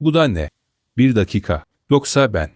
Bu da ne? Bir dakika. Yoksa ben.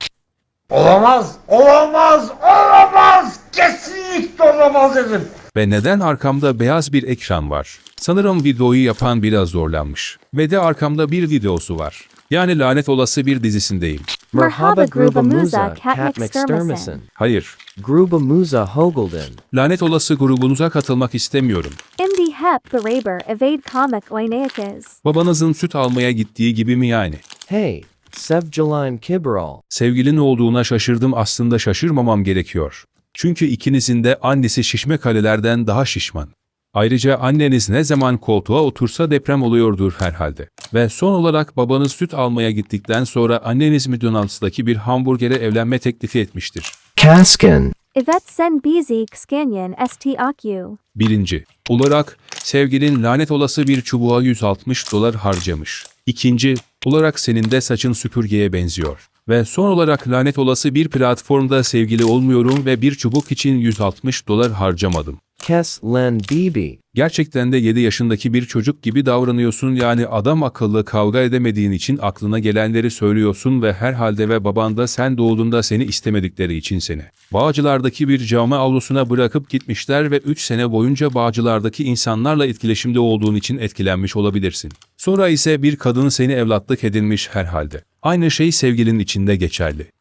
Olamaz, olamaz, olamaz. Kesinlikle olamaz dedim. Ve neden arkamda beyaz bir ekran var? Sanırım videoyu yapan biraz zorlanmış. Ve de arkamda bir videosu var. Yani lanet olası bir dizisindeyim. Merhaba Gruba Muza Kat McStermison. Hayır. Gruba Muza Hogelden. Lanet olası grubunuza katılmak istemiyorum. Indi hep beraber evade comic oynayakız. Babanızın süt almaya gittiği gibi mi yani? Hey, Sevjaline Kibral. Sevgilin olduğuna şaşırdım aslında şaşırmamam gerekiyor. Çünkü ikinizin de annesi şişme kalelerden daha şişman. Ayrıca anneniz ne zaman koltuğa otursa deprem oluyordur herhalde. Ve son olarak babanız süt almaya gittikten sonra anneniz McDonald's'daki bir hamburgere evlenme teklifi etmiştir. Kaskin. Evet sen bizi scanyan st akyu. Birinci olarak sevgilin lanet olası bir çubuğa 160 dolar harcamış. İkinci olarak senin de saçın süpürgeye benziyor. Ve son olarak lanet olası bir platformda sevgili olmuyorum ve bir çubuk için 160 dolar harcamadım. Kes Len Bibi. Gerçekten de 7 yaşındaki bir çocuk gibi davranıyorsun yani adam akıllı kavga edemediğin için aklına gelenleri söylüyorsun ve herhalde ve baban da sen doğduğunda seni istemedikleri için seni. Bağcılardaki bir cami avlusuna bırakıp gitmişler ve 3 sene boyunca Bağcılardaki insanlarla etkileşimde olduğun için etkilenmiş olabilirsin. Sonra ise bir kadın seni evlatlık edinmiş herhalde. Aynı şey sevgilin içinde geçerli.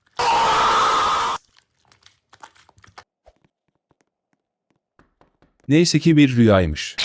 Neyse ki bir rüyaymış.